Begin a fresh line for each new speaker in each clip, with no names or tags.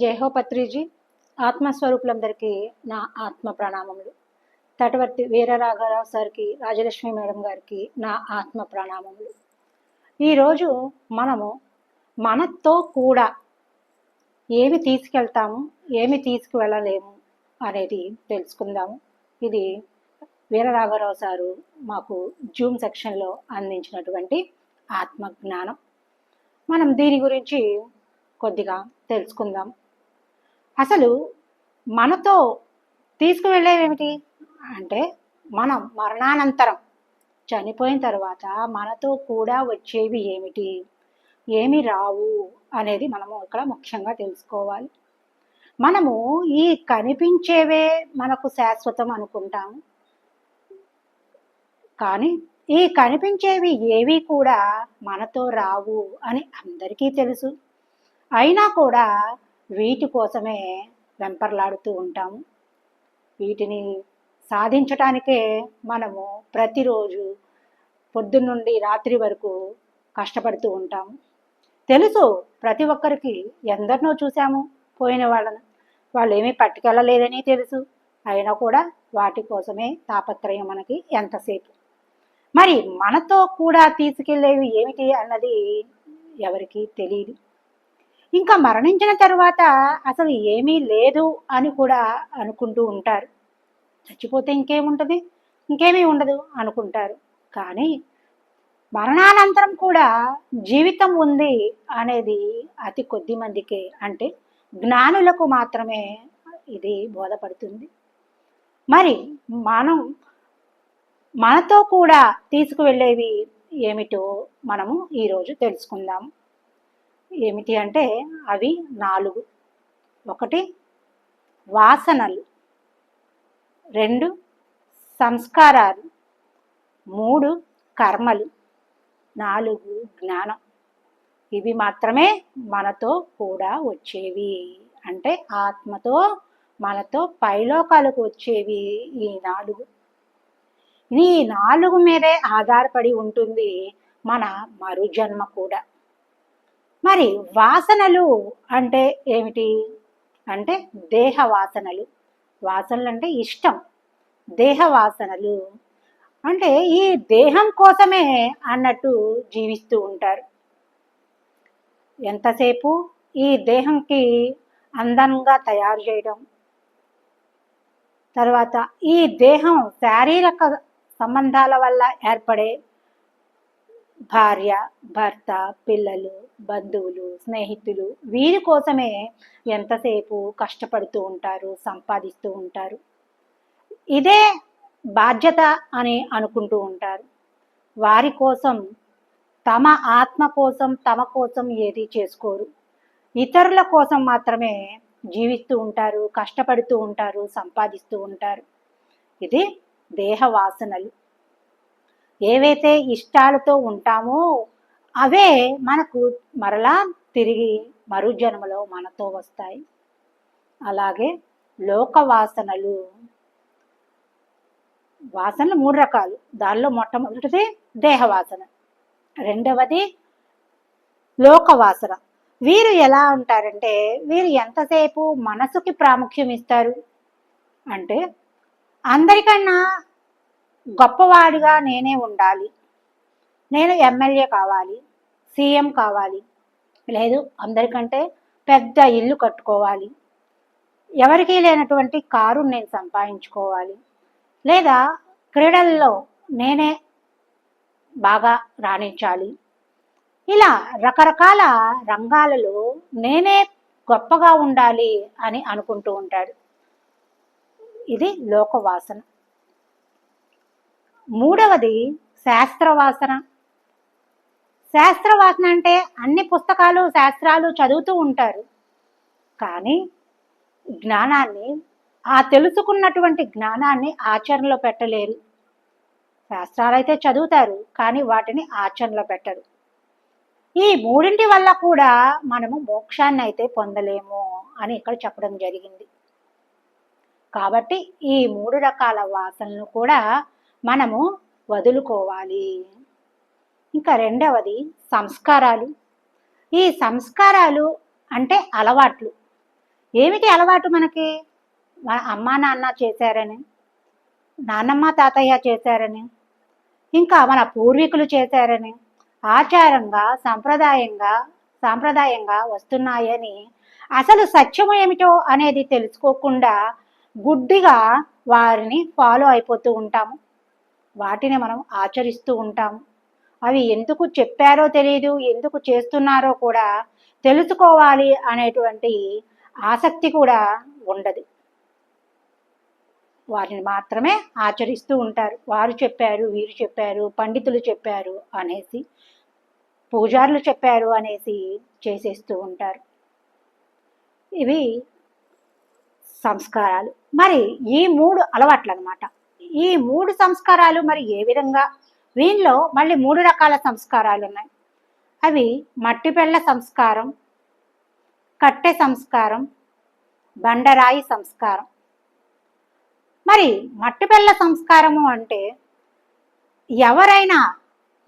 జయహో పత్రిజీ. ఆత్మస్వరూపులందరికీ నా ఆత్మ ప్రణామములు. తటవర్తి వీరరాఘరావు సార్కి రాజలక్ష్మి మేడం గారికి నా ఆత్మ ప్రణామములు. ఈరోజు మనము మనతో కూడా ఏమి తీసుకెళ్తాము ఏమి తీసుకువెళ్ళలేము అనేది తెలుసుకుందాము. ఇది వీరరాఘవరావు సారు మాకు జూమ్ సెక్షన్లో అందించినటువంటి ఆత్మ జ్ఞానం మనం దీని గురించి కొద్దిగా తెలుసుకుందాం. అసలు మనతో తీసుకువెళ్ళేవేమిటి అంటే మనం మరణానంతరం చనిపోయిన తర్వాత మనతో కూడా వచ్చేవి ఏమిటి? ఏమి రావు అనేది మనము ఇక్కడ ముఖ్యంగా తెలుసుకోవాలి. మనము ఈ కనిపించేవే మనకు శాశ్వతం అనుకుంటాము కానీ ఈ కనిపించేవి ఏవి కూడా మనతో రావు అని అందరికీ తెలుసు. అయినా కూడా వీటి కోసమే వెంపర్లాడుతూ ఉంటాము. వీటిని సాధించటానికే మనము ప్రతిరోజు పొద్దున్నుండి రాత్రి వరకు కష్టపడుతూ ఉంటాము. తెలుసు ప్రతి ఒక్కరికి ఎందరినో చూసాము పోయిన వాళ్ళను. వాళ్ళు ఏమీ పట్టుకెళ్ళలేదని తెలుసు. అయినా కూడా వాటి కోసమే తాపత్రయం మనకి ఎంతసేపు. మరి మనతో కూడా తీసుకెళ్ళేవి ఏమిటి అన్నది ఎవరికీ తెలియదు ఇంకా మరణించిన తర్వాత అసలు ఏమీ లేదు అని కూడా అనుకుంటూ ఉంటారు. చచ్చిపోతే ఇంకేముంటుంది? ఇంకేమీ ఉండదు అనుకుంటారు. కానీ మరణానంతరం కూడా జీవితం ఉంది అనేది అతి కొద్ది మందికే అంటే జ్ఞానులకు మాత్రమే ఇది బోధపడుతుంది. మరి మనం మనతో కూడా తీసుకువెళ్ళేవి ఏమిటో మనము ఈరోజు తెలుసుకుందాం. ఏమిటి అంటే అవి నాలుగు. ఒకటి వాసనలు. రెండు సంస్కారాలు. మూడు కర్మలు. నాలుగు జ్ఞానం. ఇవి మాత్రమే మనతో కూడా వచ్చేవి. అంటే ఆత్మతో మనతో పైలోకాలకు వచ్చేవి ఈ నాలుగు. ఈ నాలుగు మీదే ఆధారపడి ఉంటుంది మన మరుజన్మ కూడా. మరి వాసనలు అంటే ఏమిటి? అంటే దేహ వాసనలు వాసనలు అంటే ఇష్టం. దేహ వాసనలు అంటే ఈ దేహం కోసమే అన్నట్టు జీవిస్తూ ఉంటారు. ఎంతసేపు ఈ దేహంకి అందంగా తయారు చేయడం? తర్వాత ఈ దేహం శారీరక సంబంధాల వల్ల ఏర్పడే భార్య భర్త పిల్లలు బంధువులు స్నేహితులు వీరి కోసమే ఎంతసేపు కష్టపడుతూ ఉంటారు సంపాదిస్తూ ఉంటారు. ఇదే బాధ్యత అని అనుకుంటూ ఉంటారు. వారి కోసం తమ ఆత్మ కోసం తమ కోసం ఏది చేసుకోరు. ఇతరుల కోసం మాత్రమే జీవిస్తూ ఉంటారు కష్టపడుతూ ఉంటారు సంపాదిస్తూ ఉంటారు. ఇది దేహ వాసనలు. ఏవైతే ఇష్టాలతో ఉంటామో అవే మనకు మరలా తిరిగి మరు జన్మలో మనతో వస్తాయి. అలాగే లోకవాసనలు వాసనలు మూడు రకాలు. దానిలో మొట్టమొదటిది దేహవాసన రెండవది లోకవాసన. వీరు ఎలా ఉంటారంటే వీరు ఎంతసేపు మనసుకి ప్రాముఖ్యం ఇస్తారు? అంటే అందరికన్నా గొప్పవాడిగా నేనే ఉండాలి. నేను ఎమ్మెల్యే కావాలి సీఎం కావాలి. లేదు అందరికంటే పెద్ద ఇల్లు కట్టుకోవాలి. ఎవరికీ లేనటువంటి కారు నేను సంపాదించుకోవాలి. లేదా క్రీడల్లో నేనే బాగా రాణించాలి. ఇలా రకరకాల రంగాలలో నేనే గొప్పగా ఉండాలి అని అనుకుంటూ ఉంటాడు. ఇది లోకవాసన. మూడవది శాస్త్రవాసన. శాస్త్రవాసన అంటే అన్ని పుస్తకాలు శాస్త్రాలు చదువుతూ ఉంటారు. కానీ జ్ఞానాన్ని ఆ తెలుసుకున్నటువంటి జ్ఞానాన్ని ఆచరణలో పెట్టలేరు. శాస్త్రాలు అయితే చదువుతారు కానీ వాటిని ఆచరణలో పెట్టరు. ఈ మూడింటి వల్ల కూడా మనము మోక్షాన్ని అయితే పొందలేము అని ఇక్కడ చెప్పడం జరిగింది. కాబట్టి ఈ మూడు రకాల వాసనలు కూడా మనము వదులుకోవాలి. ఇంకా రెండవది సంస్కారాలు. ఈ సంస్కారాలు అంటే అలవాట్లు. ఏమిటి అలవాటు మనకి? మన అమ్మా నాన్న చేశారని నాన్నమ్మ తాతయ్య చేశారని ఇంకా మన పూర్వీకులు చేశారని ఆచారంగా సంప్రదాయంగా సాంప్రదాయంగా వస్తున్నాయని అసలు సత్యం ఏమిటో అనేది తెలుసుకోకుండా గుడ్డిగా వారిని ఫాలో అయిపోతూ ఉంటాము. వాటిని మనం ఆచరిస్తూ ఉంటాం. అవి ఎందుకు చెప్పారో తెలియదు ఎందుకు చేస్తున్నారో కూడా తెలుసుకోవాలి అనేటువంటి ఆసక్తి కూడా ఉండదు. వారిని మాత్రమే ఆచరిస్తూ ఉంటారు. వారు చెప్పారు వీరు చెప్పారు పండితులు చెప్పారు అనేసి పూజారులు చెప్పారు అనేసి చేసేస్తూ ఉంటారు. ఇవి సంస్కారాలు. మరి ఈ మూడు అలవాట్లు అనమాట ఈ మూడు సంస్కారాలు మరి ఏ విధంగా? వీళ్ళలో మళ్ళీ మూడు రకాల సంస్కారాలు ఉన్నాయి. అవి మట్టిపెళ్ళ సంస్కారం కట్టె సంస్కారం బండరాయి సంస్కారం. మరి మట్టిపెళ్ళ సంస్కారము అంటే ఎవరైనా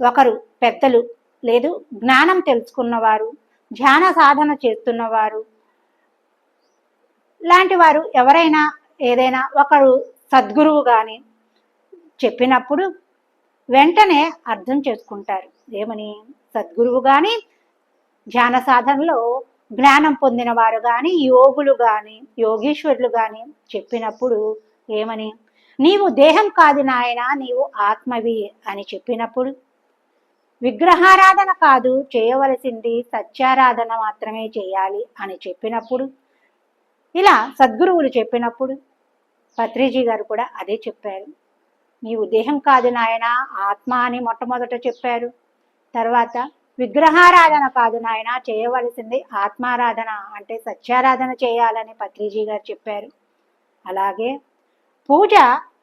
ఒకరు పెద్దలు లేదు జ్ఞానం తెలుసుకున్నవారు ధ్యాన సాధన చేస్తున్నవారు లాంటి వారు ఎవరైనా ఏదైనా ఒకరు సద్గురువు కానీ చెప్పినప్పుడు వెంటనే అర్థం చేసుకుంటారు. ఏమని? సద్గురువు కానీ ధ్యాన సాధనలో జ్ఞానం పొందిన వారు కానీ యోగులు కానీ యోగీశ్వరులు కానీ చెప్పినప్పుడు ఏమని? నీవు దేహం కాదు నాయన నీవు ఆత్మవి అని చెప్పినప్పుడు విగ్రహారాధన కాదు చేయవలసింది సత్యారాధన మాత్రమే చేయాలి అని చెప్పినప్పుడు ఇలా సద్గురువులు చెప్పినప్పుడు పత్రిజీ గారు కూడా అదే చెప్పారు. నీవు దేహం కాదు నాయన ఆత్మ అని మొట్టమొదట చెప్పారు. తర్వాత విగ్రహారాధన కాదు నాయన చేయవలసింది ఆత్మారాధన అంటే సత్యారాధన చేయాలని పత్రిజీ గారు చెప్పారు. అలాగే పూజ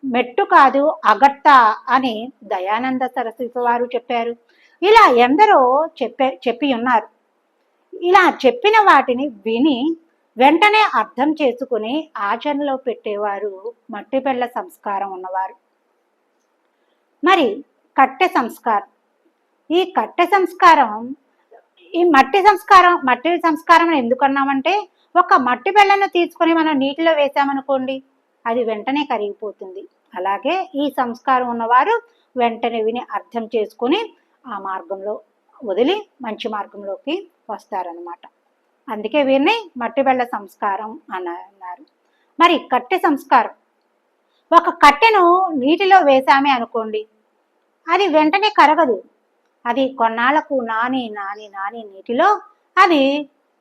మెట్టు కాదు అగట్ట అని దయానంద సరస్వతి వారు చెప్పారు. ఇలా ఎందరో చెప్పే చెప్పి ఉన్నారు. ఇలా చెప్పిన వాటిని విని వెంటనే అర్థం చేసుకుని ఆచరణలో పెట్టేవారు మట్టిపెళ్ళ సంస్కారం ఉన్నవారు. మరి కట్టె సంస్కారం. ఈ కట్టె సంస్కారం ఈ మట్టి సంస్కారం మట్టి సంస్కారం ఎందుకన్నామంటే ఎందుకు అన్నామంటే ఒక మట్టి బెల్లను తీసుకొని మనం నీటిలో వేసామనుకోండి అది వెంటనే కరిగిపోతుంది. అలాగే ఈ సంస్కారం ఉన్నవారు వెంటనే విని అర్థం చేసుకుని ఆ మార్గంలో వదిలి మంచి మార్గంలోకి వస్తారనమాట అందుకే వీరిని మట్టి బెళ్ళ సంస్కారం అన్నారు. మరి కట్టె సంస్కారం ఒక కట్టెను నీటిలో వేసామే అనుకోండి. అది వెంటనే కరగదు. అది కొన్నాళ్ళకు నాని నాని నాని నీటిలో అది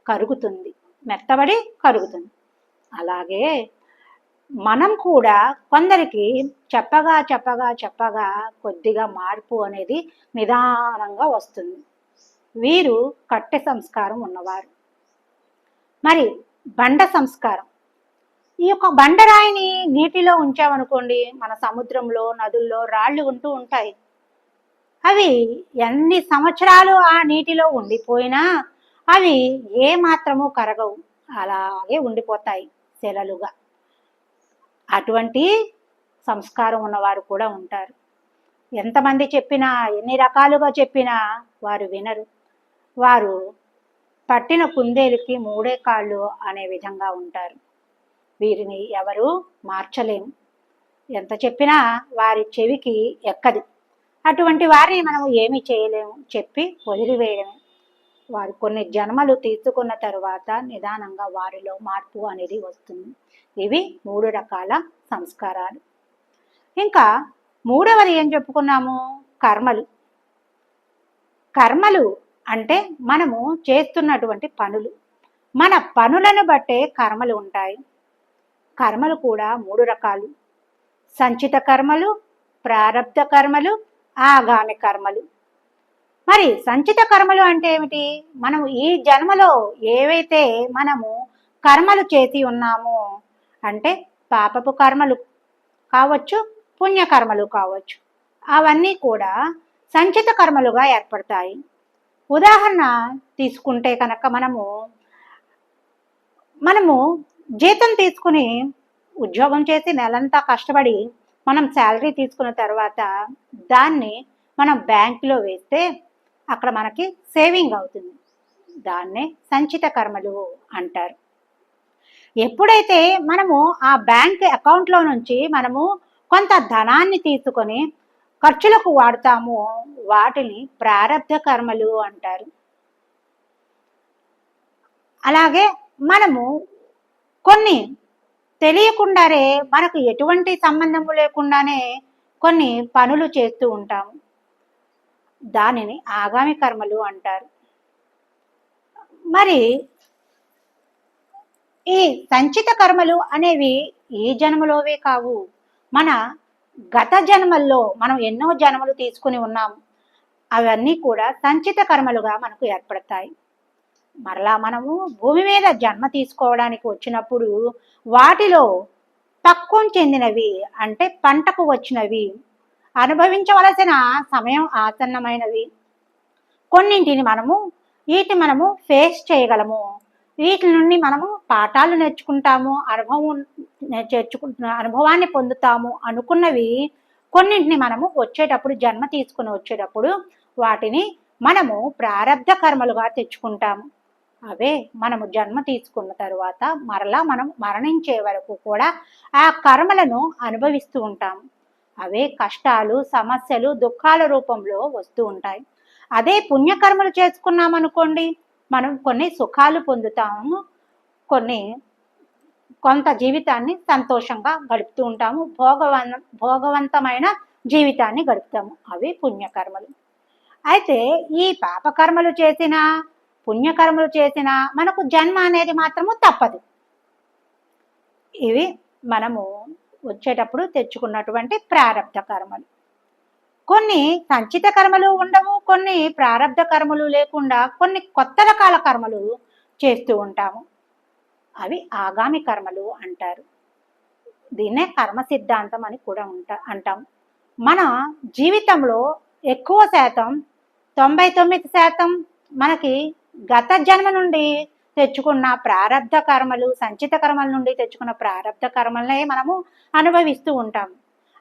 కరుగుతుంది. మెత్తబడి కరుగుతుంది. అలాగే మనం కూడా కొందరికి చెప్పగా చెప్పగా చెప్పగా కొద్దిగా మార్పు అనేది నిదానంగా వస్తుంది. వీరు కట్టె సంస్కారం ఉన్నవారు. మరి బండ సంస్కారం. ఈ యొక్క బండరాయిని నీటిలో ఉంచామనుకోండి మన సముద్రంలో నదుల్లో రాళ్ళు ఉంటూ ఉంటాయి. అవి ఎన్ని సంవత్సరాలు ఆ నీటిలో ఉండిపోయినా అవి ఏ మాత్రము కరగవు. అలాగే ఉండిపోతాయి శిలలుగా అటువంటి సంస్కారం ఉన్నవారు కూడా ఉంటారు. ఎంతమంది చెప్పినా ఎన్ని రకాలుగా చెప్పినా వారు వినరు. వారు పట్టిన కుందేలుకి మూడే కాళ్ళు అనే విధంగా ఉంటారు. వీరిని ఎవరు మార్చలేము. ఎంత చెప్పినా వారి చెవికి ఎక్కదు. అటువంటి వారిని మనము ఏమి చేయలేము చెప్పి వదిలివేయడమే. వారు కొన్ని జన్మలు తీసుకున్న తరువాత నిదానంగా వారిలో మార్పు అనేది వస్తుంది. ఇవి మూడు రకాల సంస్కారాలు. ఇంకా మూడవది ఏం చెప్పుకున్నాము? కర్మలు. కర్మలు అంటే మనము చేస్తున్నటువంటి పనులు. మన పనులను బట్టే కర్మలు ఉంటాయి. కర్మలు కూడా మూడు రకాలు. సంచిత కర్మలు ప్రారబ్ధ కర్మలు ఆగామి కర్మలు. మరి సంచిత కర్మలు అంటే ఏమిటి? మనం ఈ జన్మలో ఏవైతే మనము కర్మలు చేసి ఉన్నామో అంటే పాపపు కర్మలు కావచ్చు పుణ్యకర్మలు కావచ్చు అవన్నీ కూడా సంచిత కర్మలుగా ఏర్పడతాయి. ఉదాహరణ తీసుకుంటే కనుక మనము మనము జీతం తీసుకుని ఉద్యోగం చేసి నెలంతా కష్టపడి మనం శాలరీ తీసుకున్న తర్వాత దాన్ని మనం బ్యాంకులో వేస్తే అక్కడ మనకి సేవింగ్ అవుతుంది. దాన్నే సంచిత కర్మలు అంటారు. ఎప్పుడైతే మనము ఆ బ్యాంక్ అకౌంట్లో నుంచి మనము కొంత ధనాన్ని తీసుకొని ఖర్చులకు వాడతామో వాటిని ప్రారంధ కర్మలు అంటారు. అలాగే మనము కొన్ని తెలియకుండానే మనకు ఎటువంటి సంబంధము లేకుండానే కొన్ని పనులు చేస్తూ ఉంటాము. దానిని ఆగామి కర్మలు అంటారు. మరి ఈ సంచిత కర్మలు అనేవి ఈ జన్మలోవే కావు. మన గత జన్మల్లో మనం ఎన్నో జన్మలు తీసుకుని ఉన్నాము. అవన్నీ కూడా సంచిత కర్మలుగా మనకు ఏర్పడతాయి. మరలా మనము భూమి మీద జన్మ తీసుకోవడానికి వచ్చినప్పుడు వాటిలో తక్కువ చెందినవి అంటే పంటకు వచ్చినవి అనుభవించవలసిన సమయం ఆసన్నమైనవి. కొన్నింటిని మనము వీటిని మనము ఫేస్ చేయగలము. వీటి నుండి మనము పాఠాలు నేర్చుకుంటాము అనుభవం చేర్చుకుంటున్న అనుభవాన్ని పొందుతాము అనుకున్నవి కొన్నింటిని మనము వచ్చేటప్పుడు జన్మ తీసుకుని వచ్చేటప్పుడు వాటిని మనము ప్రారంధ కర్మలుగా తెచ్చుకుంటాము. అవే మనము జన్మ తీసుకున్న తరువాత మరలా మనం మరణించే వరకు కూడా ఆ కర్మలను అనుభవిస్తూ ఉంటాము అవే కష్టాలు సమస్యలు దుఃఖాల రూపంలో వస్తూ ఉంటాయి. అదే పుణ్యకర్మలు చేసుకున్నామనుకోండి మనం కొన్ని సుఖాలు పొందుతాము కొన్ని కొంత జీవితాన్ని సంతోషంగా గడుపుతూ ఉంటాము భోగవన్ భోగవంతమైన జీవితాన్ని గడుపుతాము. అవి పుణ్యకర్మలు. అయితే ఈ పాపకర్మలు చేసిన పుణ్యకర్మలు చేసిన మనకు జన్మ అనేది మాత్రము తప్పదు. ఇవి మనము వచ్చేటప్పుడు తెచ్చుకున్నటువంటి ప్రారంధ కర్మలు. కొన్ని సంచిత కర్మలు ఉండవు కొన్ని ప్రారంధ కర్మలు లేకుండా కొన్ని కొత్త రకాల కర్మలు చేస్తూ ఉంటాము. అవి ఆగామి కర్మలు అంటారు. దీన్నే కర్మ సిద్ధాంతం అని కూడా ఉంటా అంటాం. మన జీవితంలో ఎక్కువ శాతం తొంభై తొమ్మిది శాతం మనకి గత జన్మ నుండి తెచ్చుకున్న ప్రారంధ కర్మలు సంచిత కర్మల నుండి తెచ్చుకున్న ప్రారంధ కర్మలనే మనము అనుభవిస్తూ ఉంటాము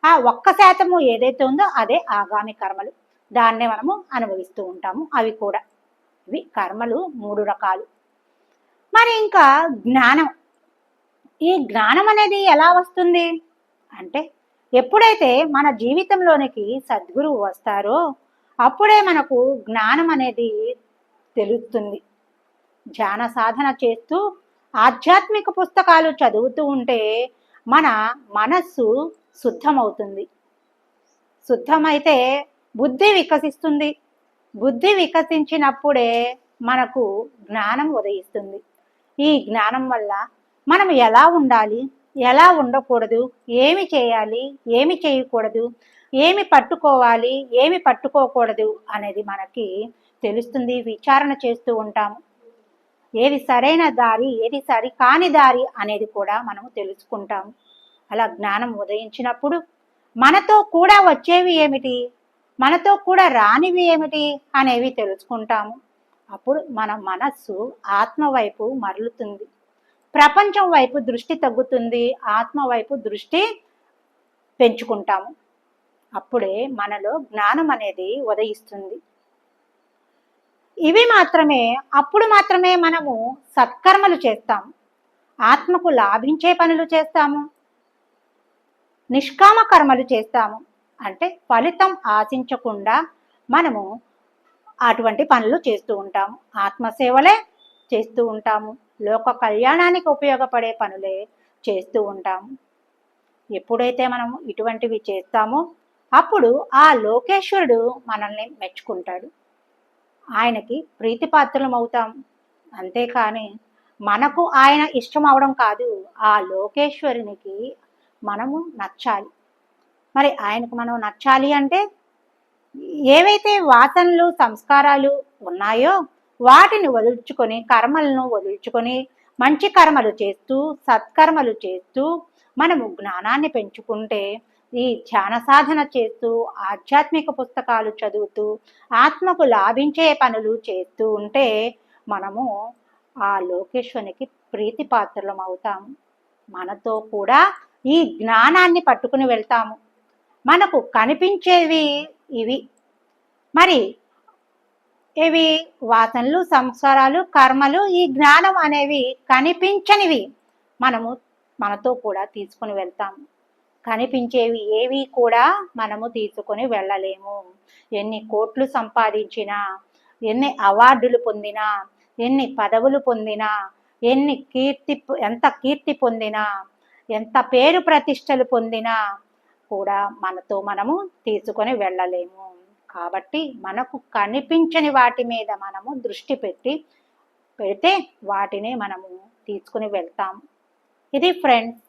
ఆ ఒక్క శాతము ఏదైతే ఉందో అదే ఆగామి కర్మలు. దాన్నే మనము అనుభవిస్తూ ఉంటాము. అవి కూడా. ఇవి కర్మలు మూడు రకాలు. మరి ఇంకా జ్ఞానం. ఈ జ్ఞానం అనేది ఎలా వస్తుంది? అంటే ఎప్పుడైతే మన జీవితంలోనికి సద్గురువు వస్తారో అప్పుడే మనకు జ్ఞానం అనేది తెలుస్తుంది. ధ్యాన సాధన చేస్తూ ఆధ్యాత్మిక పుస్తకాలు చదువుతూ ఉంటే మన మనస్సు శుద్ధమవుతుంది. శుద్ధమైతే బుద్ధి వికసిస్తుంది. బుద్ధి వికసించినప్పుడే మనకు జ్ఞానం ఉదయిస్తుంది. ఈ జ్ఞానం వల్ల మనం ఎలా ఉండాలి? ఎలా ఉండకూడదు? ఏమి చేయాలి? ఏమి చేయకూడదు? ఏమి పట్టుకోవాలి ఏమి పట్టుకోకూడదు అనేది మనకి తెలుస్తుంది విచారణ చేస్తూ ఉంటాము ఏది సరైన దారి ఏది సరి కాని దారి అనేది కూడా మనము తెలుసుకుంటాము అలా జ్ఞానం ఉదయించినప్పుడు మనతో కూడా వచ్చేవి ఏమిటి మనతో కూడా రానివి ఏమిటి అనేవి తెలుసుకుంటాము. అప్పుడు మన మనస్సు ఆత్మ వైపు మరలుతుంది. ప్రపంచం వైపు దృష్టి తగ్గుతుంది ఆత్మ వైపు దృష్టి పెంచుకుంటాము. అప్పుడే మనలో జ్ఞానం అనేది ఉదయిస్తుంది. ఇవి మాత్రమే అప్పుడు మాత్రమే మనము సత్కర్మలు చేస్తాము. ఆత్మకు లాభించే పనులు చేస్తాము. నిష్కామ కర్మలు చేస్తాము. అంటే ఫలితం ఆశించకుండా మనము అటువంటి పనులు చేస్తూ ఉంటాము. ఆత్మసేవలే చేస్తూ ఉంటాము. లోక కళ్యాణానికి ఉపయోగపడే పనులే చేస్తూ ఉంటాము. ఎప్పుడైతే మనం ఇటువంటివి చేస్తామో అప్పుడు ఆ లోకేశ్వరుడు మనల్ని మెచ్చుకుంటాడు. ఆయనకి ప్రీతిపాత్రులం అవుతాం అంతేకాని మనకు ఆయన ఇష్టం అవడం కాదు ఆ లోకేశ్వరునికి మనము నచ్చాలి. మరి ఆయనకు మనం నచ్చాలి అంటే ఏవైతే వాసనలు సంస్కారాలు ఉన్నాయో వాటిని వదులుచుకొని కర్మలను వదులుచుకొని మంచి కర్మలు చేస్తూ సత్కర్మలు చేస్తూ మనము జ్ఞానాన్ని పెంచుకుంటే ఈ ధ్యాన సాధన చేస్తూ ఆధ్యాత్మిక పుస్తకాలు చదువుతూ ఆత్మకు లాభించే పనులు చేస్తూ ఉంటే మనము ఆ లోకేష్నికి ప్రీతి పాత్రలం అవుతాము మనతో కూడా ఈ జ్ఞానాన్ని పట్టుకుని వెళ్తాము. మనకు కనిపించేవి ఇవి. మరి ఇవి వాసనలు సంస్కారాలు కర్మలు ఈ జ్ఞానం అనేవి కనిపించనివి మనము మనతో కూడా తీసుకుని వెళ్తాము కనిపించేవి ఏవి కూడా మనము తీసుకొని వెళ్ళలేము. ఎన్ని కోట్లు సంపాదించినా ఎన్ని అవార్డులు పొందినా ఎన్ని పదవులు పొందినా ఎన్ని కీర్తి ఎంత కీర్తి పొందినా ఎంత పేరు ప్రతిష్టలు పొందినా కూడా మనతో మనము తీసుకొని వెళ్ళలేము. కాబట్టి మనకు కనిపించని వాటి మీద మనము దృష్టి పెట్టి పెడితే వాటిని మనము తీసుకుని వెళ్తాం. ఇది ఫ్రెండ్స్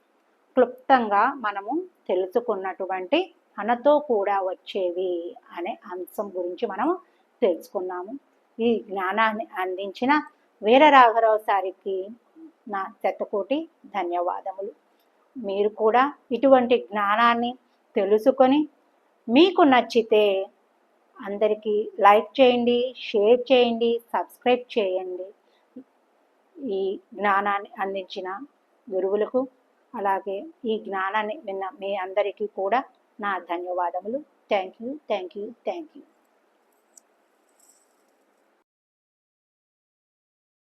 క్లుప్తంగా మనము తెలుసుకున్నటువంటి మనతో కూడా వచ్చేవి అనే అంశం గురించి మనము తెలుసుకున్నాము. ఈ జ్ఞానాన్ని అందించిన వీరరాఘరావు సారికి నా శతకోటి ధన్యవాదములు. మీరు కూడా ఇటువంటి జ్ఞానాన్ని తెలుసుకొని మీకు నచ్చితే అందరికీ లైక్ చేయండి షేర్ చేయండి సబ్స్క్రైబ్ చేయండి. ఈ జ్ఞానాన్ని అందించిన గురువులకు అలాగే ఈ జ్ఞానాన్ని విన్న మీ అందరికీ కూడా నా ధన్యవాదములు. Thank you thank you thank you